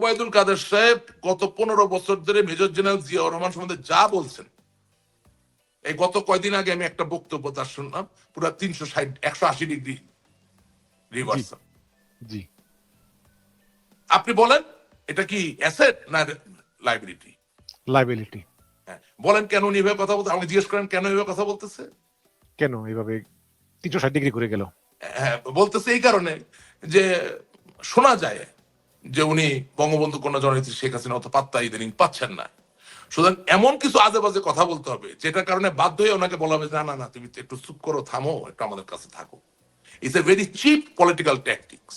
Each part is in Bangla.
ওবায়দুল কাদের সাহেব গত পনেরো বছর ধরে মেজর জেনারেল জিয়াউর রহমান সম্বন্ধে যা বলছেন এই গত কয়দিন আগে আমি একটা বক্তব্য তার শুনলাম পুরো তিনশো ষাট একশো আশি ডিগ্রি রিভার্সাল জি আপনি বলেন এটা কি অ্যাসেট না লাইবিলিটি লাইবিলিটি হ্যাঁ বলেন কেন উনি এভাবে কথা বলতে আমাকে জিজ্ঞেস করেন কেন এভাবে কথা বলতেছে? কেন এইভাবে তিনশো ষাট ডিগ্রি করে গেল? হ্যাঁ বলতেছে এই কারণে যে শোনা যায় যে উনি বঙ্গবন্ধু কন্যা জননেত্রী শেখ হাসিনা অত পাত্তা ইদানিং পাচ্ছেন না। সুতরাং এমন কিছু আজে বাজে কথা বলতে হবে, যেটার কারণে বাধ্য হয়ে ওনাকে বলা হবে না না না, তুমি একটু চুপ করো, থামো, একটু আমাদের কাছে থাকো। It's a very cheap political tactics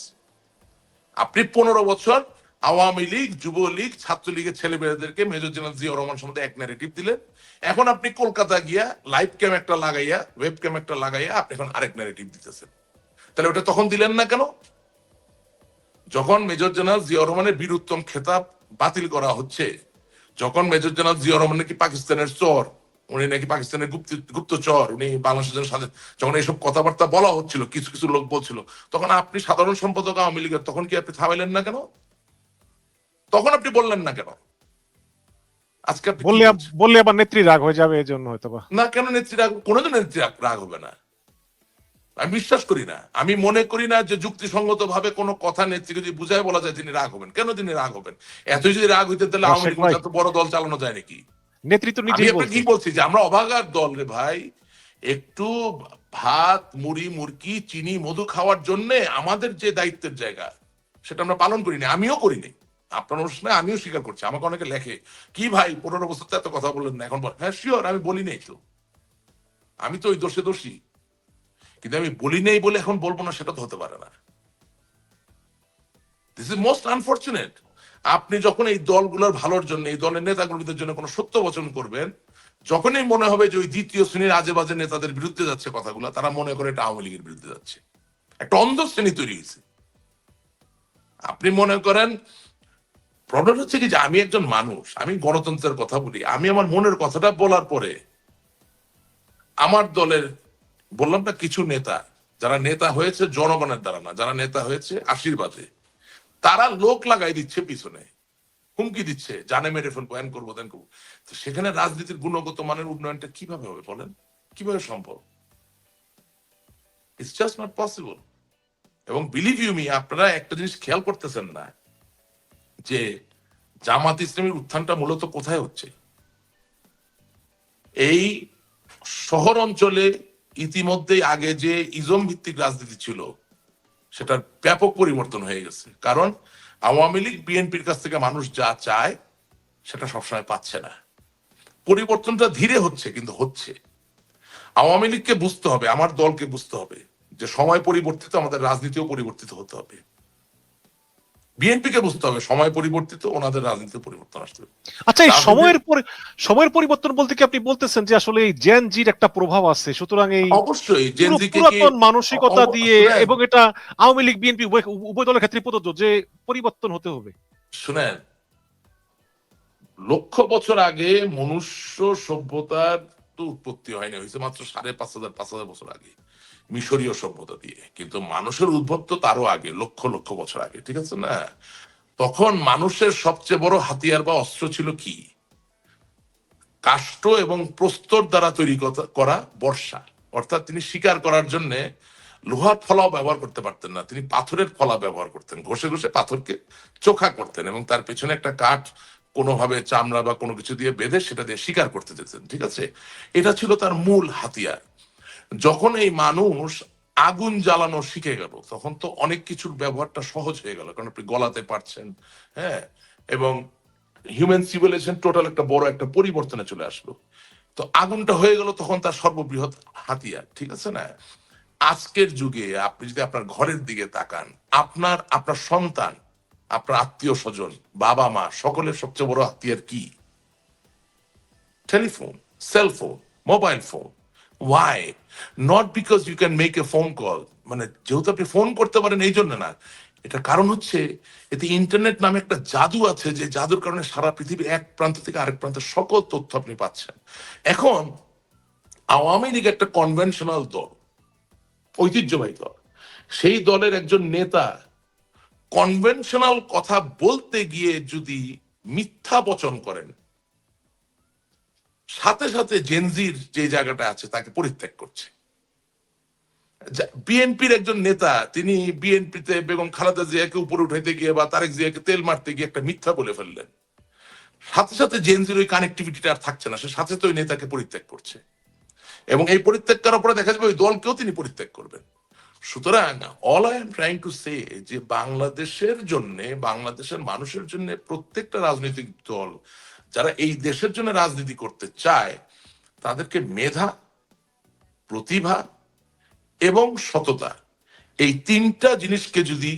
আপনি পনেরো বছর আওয়ামী লীগ, যুবলীগ, ছাত্রলীগের ছেলে মেয়েদেরকে মেজর জেনারেল জিয়া রহমান সম্বন্ধে এক ন্যারেটিভ দিলেন। এখন আপনি কলকাতা গিয়া লাইভ ক্যাম একটা লাগাইয়া ওয়েব ক্যাম একটা লাগাইয়া আপনি এখন আরেক ন্যারেটিভ দিতেছেন। তাহলে ওটা তখন দিলেন না কেন? যখন মেজর জেনারেল জিয়া রহমানের বীরুত্তম খেতাব বাতিল করা হচ্ছে যখন মেজর জেনারেল জিয়া রহমান নাকি পাকিস্তানের চর উনি নাকি পাকিস্তানের গুপ্ত গুপ্তচর উনি বাংলাদেশের সাথে যখন এইসব কথাবার্তা বলা হচ্ছিল কিছু কিছু লোক বলছিল তখন আপনি সাধারণ সম্পাদক আওয়ামী লীগের তখন কি আপনি থামাইলেন না কেন? তখন আপনি বললেন না কেন? আজকে বললে বললে আবার নেত্রী রাগ হয়ে যাবে এই জন্য হয়তো না কেন নেত্রী রাগ কোনোদিন নেত্রী রাগ রাগ হবে না। আমি বিশ্বাস করি না। আমি মনে করি না যে যুক্তিসঙ্গত ভাবে কোনো কথা নেত্রীকে যদি বুঝায় বলা যায় তিনি রাগ হবেন। কেন তিনি রাগ হবেন? এতই যদি রাগ হইতে তাহলে আওয়ামী লীগ এত বড় দল চালানো যায় নাকি? নেতৃত্ব বলছে। কি বলছি যে আমরা অভাগার দল রে ভাই। একটু ভাত মুড়ি মুরগি চিনি মধু খাওয়ার জন্য আমাদের যে দায়িত্বের জায়গা সেটা আমরা পালন করিনি আমিও করিনি আপনার অনুষ্ঠানে আমিও স্বীকার করছি। আমাকে অনেকে লেখে কি ভাই পনেরো বছর তো এত কথা বললেন না এখন হ্যাঁ শিওর আমি বলি নেই তো। আমি তো ওই দোষে দোষী। কিন্তু আমি বলি নেই বলে এখন বলব না, সেটা তো হতে পারে না। দিস ইজ মোস্ট আনফর্চুনেট আপনি যখন এই দলগুলোর ভালোর জন্য, এই দলের নেতাকর্মীদের জন্য কোনো সত্য বচন করবেন, যখনই মনে হবে যে ওই দ্বিতীয় শ্রেণির আজে বাজে নেতাদের বিরুদ্ধে যাচ্ছে কথাগুলো, তারা মনে করে এটা আওয়ামী লীগের বিরুদ্ধে যাচ্ছে। একটা অন্ধ শ্রেণি তৈরি হয়েছে। আপনি মনে করেন প্রবলেম হচ্ছে কি যে আমি একজন মানুষ, আমি গণতন্ত্রের কথা বলি, আমি আমার মনের কথাটা বলার পরে আমার দলের বললাম না কিছু নেতা, যারা নেতা হয়েছে জনগণের দ্বারা না, যারা নেতা হয়েছে আশীর্বাদে, তারা লোক লাগাই দিচ্ছে পিছনে, হুমকি দিচ্ছে, জানে মেরে ফেলব, এন করব দেন করব। তো সেখানে রাজনীতির গুণগত মানের উন্নয়নটা কীভাবে হবে বলেন? কীভাবে সম্ভব? ইটস জাস্ট নট পসিবল এবং বিলিভ ইউ মি আপনারা একটা জিনিস খেয়াল করতেছেন না, যে জামাত ইসলামের উত্থানটা মূলত কোথায় হচ্ছে? এই শহর অঞ্চলে ইতিমধ্যে আগে যে ইজম ভিত্তিক রাজনীতি ছিল, সেটার ব্যাপক পরিবর্তন হয়ে গেছে। কারণ আওয়ামী লীগ বিএনপির কাছ থেকে মানুষ যা চায়, সেটা সবসময় পাচ্ছে না। পরিবর্তনটা ধীরে হচ্ছে, কিন্তু হচ্ছে। আওয়ামী লীগকে বুঝতে হবে, আমার দলকে বুঝতে হবে যে সময় পরিবর্তিত, আমাদের রাজনীতিও পরিবর্তিত হতে হবে। বিএনপি কে বুঝতে হবে সময় পরিবর্তিত ওনাদের রাজনীতি পরিবর্তন আসতে আচ্ছা এই সময়ের পরে সময়ের পরিবর্তন বলতে কি আপনি বলতেছেন যে আসলে এই জেন জির একটা প্রভাব আছে? সুতরাং এই অবশ্যই পুরো জেনজিকে কি পুরাতন মানসিকতা দিয়ে এবং এটা আওয়ামী লীগ বিএনপি উভয় দলের ক্ষেত্রে প্রযোজ্য যে পরিবর্তন হতে হবে। শুনেন লক্ষ বছর আগে মনুষ্য সভ্যতার তো উৎপত্তি হয়নি হয়েছে মাত্র সাড়ে পাঁচ হাজার পাঁচ হাজার বছর আগে। মিশরীয় সভ্যতা দিয়ে। কিন্তু মানুষের উদ্ভব তো তারও আগে, লক্ষ লক্ষ বছর আগে, ঠিক আছে না? তখন মানুষের সবচেয়ে বড় হাতিয়ার বা অস্ত্র ছিল কি? কাষ্ঠ এবং প্রস্তর দ্বারা তৈরি করা বর্ষা। অর্থাৎ তিনি শিকার করার জন্য লোহার ফলাও ব্যবহার করতে পারতেন না। তিনি পাথরের ফলা ব্যবহার করতেন। ঘষে ঘষে পাথরকে চোখা করতেন এবং তার পেছনে একটা কাঠ কোনোভাবে চামড়া বা কোনো কিছু দিয়ে বেঁধে সেটা দিয়ে শিকার করতে যেতেন, ঠিক আছে? এটা ছিল তার মূল হাতিয়ার। যখন এই মানুষ আগুন জ্বালানো শিখে গেল, তখন তো অনেক কিছুর ব্যবহারটা সহজ হয়ে গেল। কারণ আপনি গলাতে পারছেন হ্যাঁ? এবং হিউম্যান সিভিলাইজেশন টোটাল একটা বড় একটা পরিবর্তনে চলে আসলো। তো আগুনটা হয়ে গেল তখন তার সর্ববৃহৎ হাতিয়ার, ঠিক আছে না? আজকের যুগে আপনি যদি আপনার ঘরের দিকে তাকান, আপনার আপনার সন্তান, আপনার আত্মীয় স্বজন, বাবা মা, সকলের সবচেয়ে বড় হাতিয়ার কি? Telephone cell phone mobile phone. Why not because you can make a phone call মানে যেহেতু আপনি ফোন করতে পারেন, এই জন্য না। এটা কারণ হচ্ছে, এতে ইন্টারনেট নামে একটা জাদু আছে যে জাদুর কারণে সারা পৃথিবী এক প্রান্ত থেকে আরেক প্রান্তে সকল তথ্য আপনি পাচ্ছেন। এখন, আওয়ামী লীগ একটা কনভেনশনাল দল, ঐতিহ্যবাহী দল। সেই দলের একজন নেতা কনভেনশনাল কথা বলতে গিয়ে যদি মিথ্যা বচন করেন সাথে সাথে জেনজির যে জায়গাটা আছে তাকে পরিত্যাগ করছে। বিএনপির একজন নেতা, তিনি বিএনপিতে বেগম খালেদা জিয়াকে উপরে উঠাইতে গিয়ে বা তারেক জিয়াকে তেল মারতে গিয়ে একটা মিথ্যা বলে ফেললেন। সাথে সাথে জেনজির ওই কানেক্টিভিটিটা আর থাকছে না, সে সাথে তো ওই নেতাকে পরিত্যাগ করছে। এবং এই পরিত্যাগ করার পরে দেখা যাবে ওই দলকেও তিনি পরিত্যাগ করবেন। সুতরাং all I am trying to say যে বাংলাদেশের জন্য, বাংলাদেশের মানুষের জন্য প্রত্যেকটা রাজনৈতিক দল যারা এই দেশের জন্য রাজনীতি করতে চায়, তাদেরকে মেধা, প্রতিভা এবং সততা, এই তিনটা জিনিসকে যদি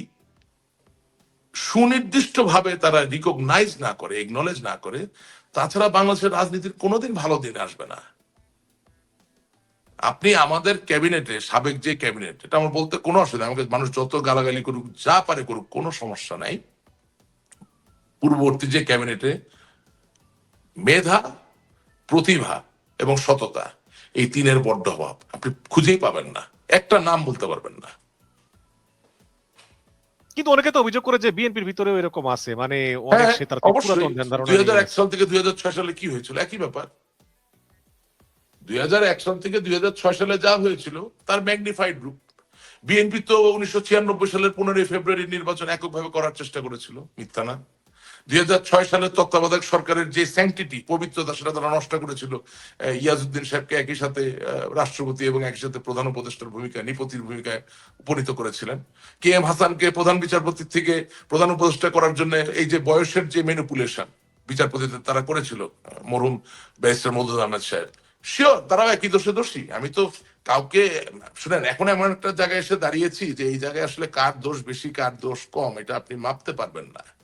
সুনির্দিষ্টভাবে তারা রিকগনাইজ না করে একনলেজ না করে, তাছাড়া বাংলাদেশের রাজনীতির কোনোদিন ভালো দিন আসবে না। আপনি আমাদের ক্যাবিনেটে, সাবেক যে ক্যাবিনেট, এটা আমার বলতে কোনো অসুবিধা আমাকে মানুষ যত গালাগালি করুক, যা পারে করুক, কোনো সমস্যা নাই। পূর্ববর্তী যে ক্যাবিনেটে মেধা প্রতিভা এবং সততা এই তিনের বড্ড অভাব। আপনি খুঁজেই পাবেন না। একটা নাম বলতে পারবেন না। কিন্তু অনেকে তো অভিযোগ করে যে বিএনপির ভিতরেও এরকম আছে। মানে অনেক হ্যাঁ, সে তার পুরাতন ধ্যান ধারণা দুই হাজার নিয়ে এক সাল থেকে দুই হাজার ছয় সালে কি হয়েছিল? একই ব্যাপার। দুই হাজার এক সাল থেকে দুই হাজার ছয় সালে যা হয়েছিল তার ম্যাগনিফাইড রূপ। বিএনপি তো উনিশশো ছিয়ানব্বই সালের পনেরোই ফেব্রুয়ারি নির্বাচন এককভাবে করার চেষ্টা করেছিল। মিথ্যা না। দুই তত্ত্বাবধায়ক সরকারের যে স্যাংটিটি পবিত্রতা সেটা তারা নষ্ট করেছিল। আহ, ইয়াজউদ্দিন সাহেবকে একই সাথে রাষ্ট্রপতি এবং একই সাথে প্রধান উপদেষ্টার নিপতির ভূমিকায় উপনীত করেছিলেন। কে এম হাসানকে প্রধান বিচারপতি থেকে প্রধান উপদেষ্টা করার জন্য এই যে বয়সের যে বিচারপতিদের তারা করেছিল ব্যারিস্টার আহমেদ সাহেব। শিওর তারাও একই দোষে দোষী। আমি তো কাউকে শুনেন এখন এমন একটা জায়গায় এসে দাঁড়িয়েছি যে এই জায়গায় আসলে কার দোষ বেশি কার দোষ কম এটা আপনি মাপতে পারবেন না।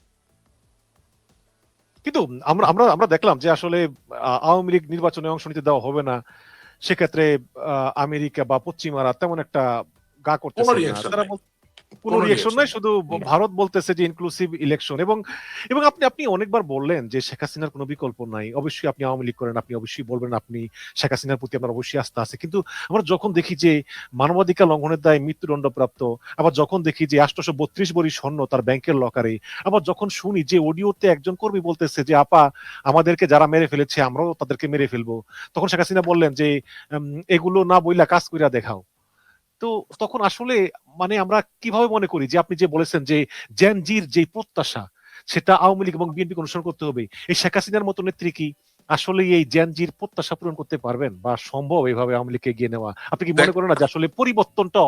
কিন্তু আমরা আমরা আমরা দেখলাম যে আসলে আহ, আওয়ামী লীগ নির্বাচনে অংশ নিতে দেওয়া হবে না। সেক্ষেত্রে আহ, আমেরিকা বা পশ্চিমারা তেমন একটা গা করতে তারা কোনো রিয়েকশন নাই শুধু ভারত বলতেছে যে ইনক্লুসিভ ইলেকশন এবং এবং আপনি আপনি অনেকবার বললেন যে শেখ হাসিনার কোনো বিকল্প নাই। অবশ্যই আপনি আওয়ামী লীগ করেন আপনি অবশ্যই বলবেন আপনি শেখ হাসিনার প্রতি আপনার অবশ্যই আস্থা আছে। কিন্তু আমরা যখন দেখি যে মানবাধিকার লঙ্ঘনের দায় মৃত্যুদণ্ডপ্রাপ্ত আবার যখন দেখি যে আটশোশো বত্রিশ বড়ি স্বর্ণ তার ব্যাংকের লকারে আবার যখন শুনি যে অডিওতে একজন কর্মী বলতেছে যে আপা আমাদেরকে যারা মেরে ফেলেছে আমরাও তাদেরকে মেরে ফেলব। তখন শেখ হাসিনা বললেন যে এগুলো না বইলা কাজ কইরা দেখাও। তো তখন আসলে মানে আমরা কীভাবে মনে করি যে আপনি যে বলেছেন যে জেনজির যে প্রত্যাশা সেটা আওয়ামী লীগ এবং বিএনপি অনুসরণ করতে হবে এই শেখ হাসিনার মতো নেত্রী কি আসলে এই জেনজির প্রত্যাশা পূরণ করতে পারবেন বা সম্ভব এইভাবে আওয়ামী লীগকে এগিয়ে নেওয়া? আপনি কি মনে করেন না যে আসলে পরিবর্তনটা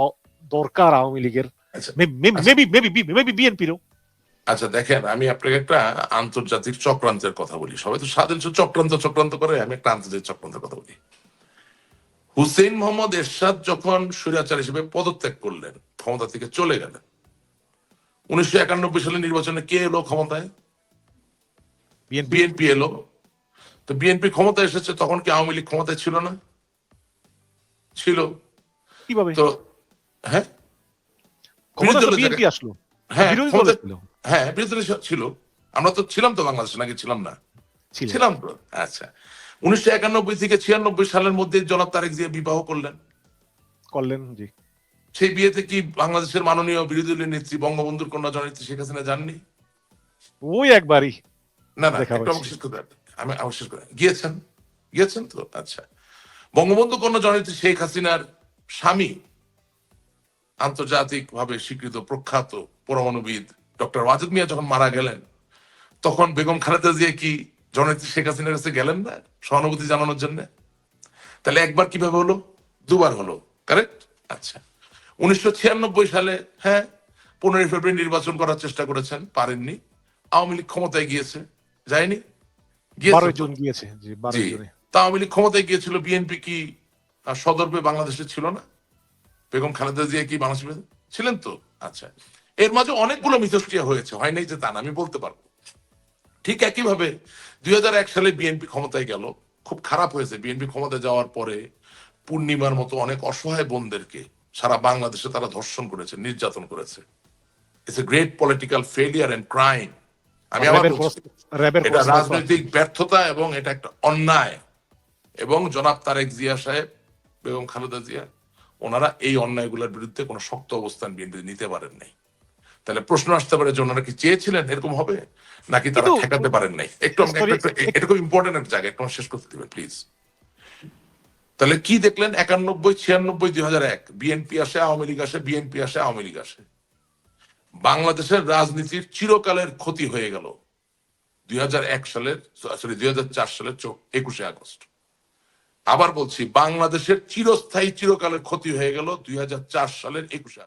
দরকার আওয়ামী লীগের? আচ্ছা। মেবি মেবি মেবি বিএনপিরও আচ্ছা দেখেন আমি আপনাকে একটা আন্তর্জাতিক চক্রান্তের কথা বলি। সবাই তো স্বাধীন চক্রান্ত চক্রান্ত করে আমি একটা আন্তর্জাতিক চক্রান্তের কথা বলি। হুসেইন মোহাম্মদ এরশাদ যখন স্বৈরাচার হিসেবে পদত্যাগ করলেন ক্ষমতা থেকে চলে গেলেন। উনিশশো একানব্বই সালে নির্বাচনে কে এলো ক্ষমতায়? বিএনপি। এলো। তো বিএনপি ক্ষমতায় এসেছে তখন কি আওয়ামী লীগ ক্ষমতায় ছিল না? ছিল। তো হ্যাঁ? ক্ষমতা হ্যাঁ বিরোধী ছিল। হ্যাঁ ছিল। আমরা তো ছিলাম তো বাংলাদেশে নাকি ছিলাম না? ছিলাম তো। আচ্ছা। উনিশশো একানব্বই থেকে ছিয়ানব্বই সালের মধ্যে জনাব তারেক জিয়া বিবাহ করলেন। করলেন জি। সেই বিয়েতে কি বাংলাদেশের মাননীয় বিরোধী দলীয় নেত্রী বঙ্গবন্ধুর কন্যা জননেত্রী শেখ হাসিনা যাননি? ওই একবারই না না শেষ করতে আমি আমার শেষ করে গিয়েছেন? গিয়েছেন তো? আচ্ছা। বঙ্গবন্ধু কন্যা জননেত্রী শেখ হাসিনার স্বামী আন্তর্জাতিক ভাবে স্বীকৃত প্রখ্যাত পরমাণুবিদ ডক্টর ওয়াজেদ মিয়া যখন মারা গেলেন তখন বেগম খালেদা জিয়া কি জননেত্রী শেখ হাসিনার কাছে গেলেন না সহানুভূতি জানানোর জন্য? তাহলে একবার কীভাবে হলো? দুবার হলো। কারেক্ট আচ্ছা। উনিশশো ছিয়ানব্বই সালে হ্যাঁ পনেরোই ফেব্রুয়ারি নির্বাচন করার চেষ্টা করেছেন পারেননি। আওয়ামী লীগ ক্ষমতায় গিয়েছে। যায়নি? জন গিয়েছে তা আওয়ামী লীগ ক্ষমতায় গিয়েছিল বিএনপি কি সদর্পে বাংলাদেশে ছিল না? বেগম খালেদা জিয়া কি বাংলাদেশে ছিলেন তো। আচ্ছা। এর মাঝে অনেকগুলো মিথস্ক্রিয়া হয়েছে। হয় নাই যে তা না আমি বলতে পারব। ঠিক একইভাবে দুই সালে বিএনপি ক্ষমতায় গেল। খুব খারাপ হয়েছে। বিএনপি ক্ষমতায় যাওয়ার পরে পূর্ণিমার মতো অনেক অসহায় বোনদেরকে সারা বাংলাদেশে তারা ধর্ষণ করেছে নির্যাতন করেছে। It's a great political failure and crime আমি আবার এটা রাজনৈতিক ব্যর্থতা এবং এটা একটা অন্যায়। এবং জনাব তারেক জিয়া সাহেব বেগম খালেদা জিয়া ওনারা এই অন্যায়গুলোর বিরুদ্ধে কোনো শক্ত অবস্থান বিএনপি নিতে পারেন নাই। তাহলে প্রশ্ন আসতে পারে যে ওনারা কি চেয়েছিলেন? এরকম হবে? নাকি তারা ঠেকাতে পারেন নাই? একটু- এটা খুব ইম্পর্টেন্ট একটা জায়গা একটু শেষ করতে দিবেন প্লিজ তাহলে কি দেখলেন? একানব্বই ছিয়ানব্বই দুই হাজার এক। বিএনপি আসে আওয়ামী লীগ আসে বিএনপি আসে আওয়ামী লীগ আসে। বাংলাদেশের রাজনীতির চিরকালের ক্ষতি হয়ে গেল। দুই হাজার এক সালের সরি দুই হাজার চার সালের একুশে আগস্ট। আবার বলছি বাংলাদেশের চিরস্থায়ী চিরকালের ক্ষতি হয়ে গেল দুই হাজার চার সালের একুশে